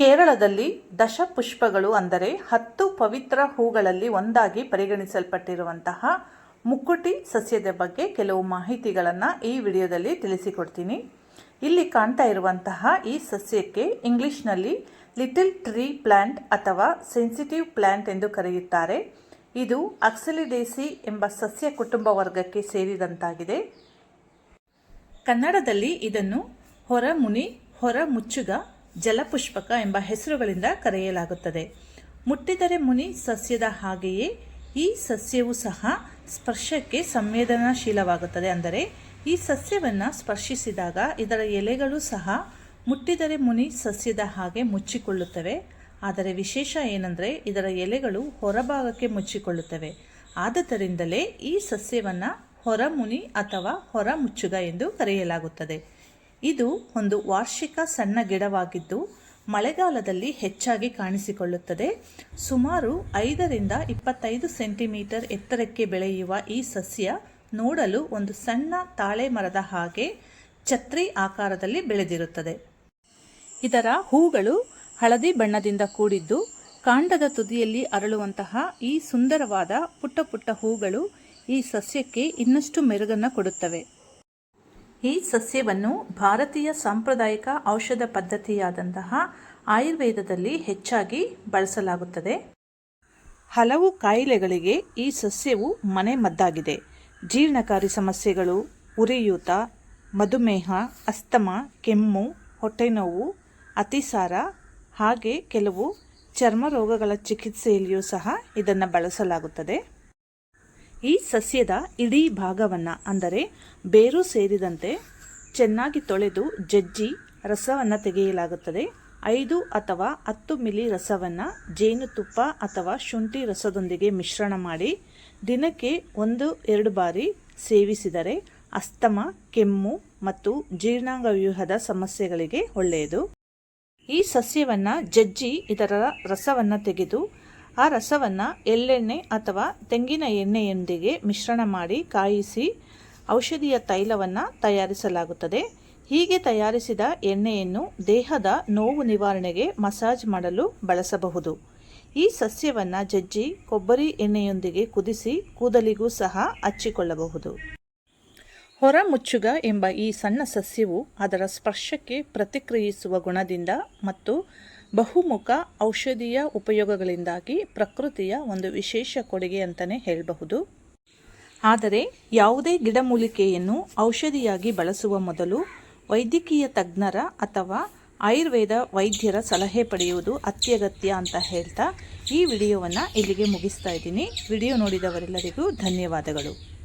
ಕೇರಳದಲ್ಲಿ ದಶಪುಷ್ಪಗಳು ಅಂದರೆ ಹತ್ತು ಪವಿತ್ರ ಹೂಗಳಲ್ಲಿ ಒಂದಾಗಿ ಪರಿಗಣಿಸಲ್ಪಟ್ಟಿರುವಂತಹ ಮುಕ್ಕುಟಿ ಸಸ್ಯದ ಬಗ್ಗೆ ಕೆಲವು ಮಾಹಿತಿಗಳನ್ನು ಈ ವಿಡಿಯೋದಲ್ಲಿ ತಿಳಿಸಿಕೊಡ್ತೀನಿ. ಇಲ್ಲಿ ಕಾಣ್ತಾ ಇರುವಂತಹ ಈ ಸಸ್ಯಕ್ಕೆ ಇಂಗ್ಲಿಷ್ನಲ್ಲಿ ಲಿಟಲ್ ಟ್ರೀ ಪ್ಲ್ಯಾಂಟ್ ಅಥವಾ ಸೆನ್ಸಿಟಿವ್ ಪ್ಲ್ಯಾಂಟ್ ಎಂದು ಕರೆಯುತ್ತಾರೆ. ಇದು ಅಕ್ಸಲಿಡೇಸಿ ಎಂಬ ಸಸ್ಯ ಕುಟುಂಬ ವರ್ಗಕ್ಕೆ ಸೇರಿದಂತಾಗಿದೆ. ಕನ್ನಡದಲ್ಲಿ ಇದನ್ನು ಹೊರಮುನಿ, ಹೊರಮುಚ್ಚುಗ ಜಲಪುಷ್ಪಕ ಎಂಬ ಹೆಸರುಗಳಿಂದ ಕರೆಯಲಾಗುತ್ತದೆ. ಮುಟ್ಟಿದರೆ ಮುನಿ ಸಸ್ಯದ ಹಾಗೆಯೇ ಈ ಸಸ್ಯವು ಸಹ ಸ್ಪರ್ಶಕ್ಕೆ ಸಂವೇದನಾಶೀಲವಾಗುತ್ತದೆ. ಅಂದರೆ ಈ ಸಸ್ಯವನ್ನು ಸ್ಪರ್ಶಿಸಿದಾಗ ಇದರ ಎಲೆಗಳು ಸಹ ಮುಟ್ಟಿದರೆ ಮುನಿ ಸಸ್ಯದ ಹಾಗೆ ಮುಚ್ಚಿಕೊಳ್ಳುತ್ತವೆ. ಆದರೆ ವಿಶೇಷ ಏನಂದರೆ ಇದರ ಎಲೆಗಳು ಹೊರಭಾಗಕ್ಕೆ ಮುಚ್ಚಿಕೊಳ್ಳುತ್ತವೆ. ಆದ್ದರಿಂದಲೇ ಈ ಸಸ್ಯವನ್ನು ಹೊರಮುನಿ ಅಥವಾ ಹೊರಮುಚ್ಚುಗ ಎಂದು ಕರೆಯಲಾಗುತ್ತದೆ. ಇದು ಒಂದು ವಾರ್ಷಿಕ ಸಣ್ಣ ಗಿಡವಾಗಿದ್ದು ಮಳೆಗಾಲದಲ್ಲಿ ಹೆಚ್ಚಾಗಿ ಕಾಣಿಸಿಕೊಳ್ಳುತ್ತದೆ. ಸುಮಾರು ಐದರಿಂದ ಇಪ್ಪತ್ತೈದು ಸೆಂಟಿಮೀಟರ್ ಎತ್ತರಕ್ಕೆ ಬೆಳೆಯುವ ಈ ಸಸ್ಯ ನೋಡಲು ಒಂದು ಸಣ್ಣ ತಾಳೆ ಮರದ ಹಾಗೆ ಛತ್ರಿ ಆಕಾರದಲ್ಲಿ ಬೆಳೆದಿರುತ್ತದೆ. ಇದರ ಹೂಗಳು ಹಳದಿ ಬಣ್ಣದಿಂದ ಕೂಡಿದ್ದು ಕಾಂಡದ ತುದಿಯಲ್ಲಿ ಅರಳುವಂತಹ ಈ ಸುಂದರವಾದ ಪುಟ್ಟ ಪುಟ್ಟ ಹೂಗಳು ಈ ಸಸ್ಯಕ್ಕೆ ಇನ್ನಷ್ಟು ಮೆರುಗನ್ನು ಕೊಡುತ್ತವೆ. ಈ ಸಸ್ಯವನ್ನು ಭಾರತೀಯ ಸಾಂಪ್ರದಾಯಿಕ ಔಷಧ ಪದ್ಧತಿಯಾದಂತಹ ಆಯುರ್ವೇದದಲ್ಲಿ ಹೆಚ್ಚಾಗಿ ಬಳಸಲಾಗುತ್ತದೆ. ಹಲವು ಕಾಯಿಲೆಗಳಿಗೆ ಈ ಸಸ್ಯವು ಮನೆ ಮದ್ದಾಗಿದೆ ಜೀರ್ಣಕಾರಿ ಸಮಸ್ಯೆಗಳು, ಉರಿಯೂತ, ಮಧುಮೇಹ, ಅಸ್ತಮ, ಕೆಮ್ಮು, ಹೊಟ್ಟೆನೋವು, ಅತಿಸಾರ, ಹಾಗೆ ಕೆಲವು ಚರ್ಮ ರೋಗಗಳ ಚಿಕಿತ್ಸೆಯಲ್ಲಿಯೂ ಸಹ ಇದನ್ನು ಬಳಸಲಾಗುತ್ತದೆ. ಈ ಸಸ್ಯದ ಇಡೀ ಭಾಗವನ್ನು ಅಂದರೆ ಬೇರು ಸೇರಿದಂತೆ ಚೆನ್ನಾಗಿ ತೊಳೆದು ಜಜ್ಜಿ ರಸವನ್ನು ತೆಗೆಯಲಾಗುತ್ತದೆ. ಐದು ಅಥವಾ ಹತ್ತು ಮಿಲಿ ರಸವನ್ನು ಜೇನುತುಪ್ಪ ಅಥವಾ ಶುಂಠಿ ರಸದೊಂದಿಗೆ ಮಿಶ್ರಣ ಮಾಡಿ ದಿನಕ್ಕೆ ಒಂದು, ಎರಡು ಬಾರಿ ಸೇವಿಸಿದರೆ ಅಸ್ತಮ, ಕೆಮ್ಮು ಮತ್ತು ಜೀರ್ಣಾಂಗ ವ್ಯೂಹದ ಸಮಸ್ಯೆಗಳಿಗೆ ಒಳ್ಳೆಯದು. ಈ ಸಸ್ಯವನ್ನು ಜಜ್ಜಿ ಇದರ ರಸವನ್ನು ತೆಗೆದು ಆ ರಸವನ್ನು ಎಳ್ಳೆಣ್ಣೆ ಅಥವಾ ತೆಂಗಿನ ಎಣ್ಣೆಯೊಂದಿಗೆ ಮಿಶ್ರಣ ಮಾಡಿ ಕಾಯಿಸಿ ಔಷಧಿಯ ತೈಲವನ್ನು ತಯಾರಿಸಲಾಗುತ್ತದೆ. ಹೀಗೆ ತಯಾರಿಸಿದ ಎಣ್ಣೆಯನ್ನು ದೇಹದ ನೋವು ನಿವಾರಣೆಗೆ ಮಸಾಜ್ ಮಾಡಲು ಬಳಸಬಹುದು. ಈ ಸಸ್ಯವನ್ನು ಜಜ್ಜಿ ಕೊಬ್ಬರಿ ಎಣ್ಣೆಯೊಂದಿಗೆ ಕುದಿಸಿ ಕೂದಲಿಗೂ ಸಹ ಹಚ್ಚಿಕೊಳ್ಳಬಹುದು. ಹೊರಮುಚ್ಚುಗ ಎಂಬ ಈ ಸಣ್ಣ ಸಸ್ಯವು ಅದರ ಸ್ಪರ್ಶಕ್ಕೆ ಪ್ರತಿಕ್ರಿಯಿಸುವ ಗುಣದಿಂದ ಮತ್ತು ಬಹುಮುಖ ಔಷಧೀಯ ಉಪಯೋಗಗಳಿಂದಾಗಿ ಪ್ರಕೃತಿಯ ಒಂದು ವಿಶೇಷ ಕೊಡುಗೆ ಅಂತಲೇ ಹೇಳಬಹುದು. ಆದರೆ ಯಾವುದೇ ಗಿಡಮೂಲಿಕೆಯನ್ನು ಔಷಧಿಯಾಗಿ ಬಳಸುವ ಮೊದಲು ವೈದ್ಯಕೀಯ ತಜ್ಞರ ಅಥವಾ ಆಯುರ್ವೇದ ವೈದ್ಯರ ಸಲಹೆ ಪಡೆಯುವುದು ಅತ್ಯಗತ್ಯ ಅಂತ ಹೇಳ್ತಾ ಈ ವಿಡಿಯೋವನ್ನು ಇಲ್ಲಿಗೆ ಮುಗಿಸ್ತಾ ಇದ್ದೀನಿ. ವಿಡಿಯೋ ನೋಡಿದವರೆಲ್ಲರಿಗೂ ಧನ್ಯವಾದಗಳು.